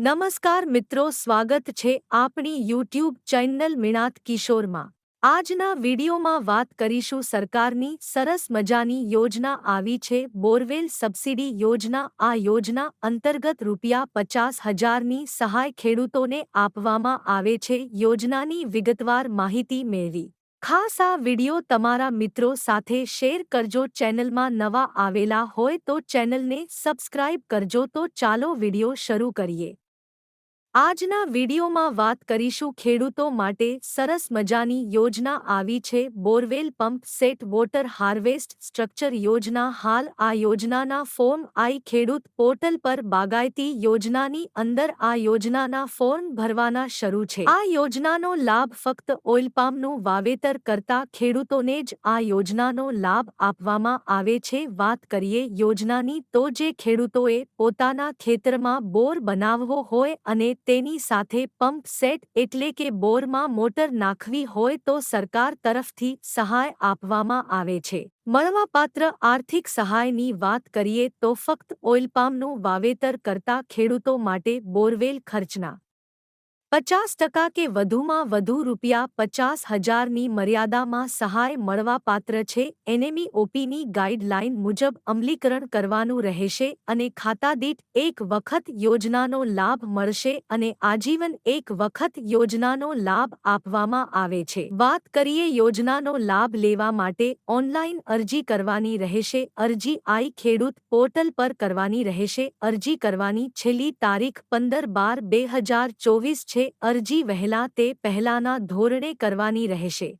નમસ્કાર મિત્રો, સ્વાગત છે આપણી યુટ્યુબ ચેનલ મિણાત કિશોરમાં. આજના વિડીયોમાં વાત કરીશું સરકારની સરસ મજાની યોજના આવી છે, બોરવેલ સબસિડી યોજના. આ યોજના અંતર્ગત રૂપિયા પચાસ હજારની સહાય ખેડૂતોને આપવામાં આવે છે, યોજનાની વિગતવાર માહિતી મેળવી. ખાસ આ વીડિયો તમારા મિત્રો સાથે શેર કરજો, ચેનલમાં નવા આવેલા હોય તો ચેનલને સબસ્ક્રાઇબ કરજો. તો ચાલો વીડિયો શરૂ કરીએ. આજના વિડીયોમાં વાત કરીશું ખેડૂતો માટે સરસ મજાની યોજના આવી છે borewell pump set water harvest structure યોજના. હાલ આ યોજનાના ફોર્મ આઈ ખેડૂત પોર્ટલ પર બાગાયતી યોજનાની અંદર આ યોજનાના ફોર્મ ભરવાના શરૂ છે. આ યોજનાનો લાભ ફક્ત ઓઇલપામનું વાવેતર કરતા ખેડૂતોને જ આ યોજનાનો લાભ આપવામાં આવે છે. વાત કરીએ યોજનાની તો જે ખેડૂતોએ પોતાના ખેતરમાં બોર બનાવવો હોય અને તેની સાથે પંપ સેટ એટલે કે બોરમાં મોટર નાખવી હોય તો સરકાર તરફથી સહાય આપવામાં આવે છે. મળવાપાત્ર આર્થિક સહાયની વાત કરીએ તો ફક્ત ઓઇલપામનું વાવેતર કરતા ખેડૂતો માટે બોરવેલ ખર્ચના પચાસ ટકા કે વધુમાં વધુ રૂપિયા પચાસ હજારની મર્યાદામાં સહાય મળવાપાત્ર છે એનએમઈ ઓપીની ગાઈડલાઇન મુજબ અમલીકરણ કરવાનું રહેશે અને ખાતાદીઠ એક વખત યોજનાનો લાભ મળશે અને આજીવન એક વખત યોજનાનો લાભ આપવામાં આવે છે. વાત કરીએ યોજનાનો લાભ લેવા માટે ઓનલાઈન અરજી કરવાની રહેશે, અરજી આઈ ખેડૂત પોર્ટલ પર કરવાની રહેશે, અરજી કરવાની છેલ્લી તારીખ પંદર બાર બે હજાર ચોવીસ છે. અરજી વહેલા તે પહેલાના ધોરણે કરવાની રહેશે.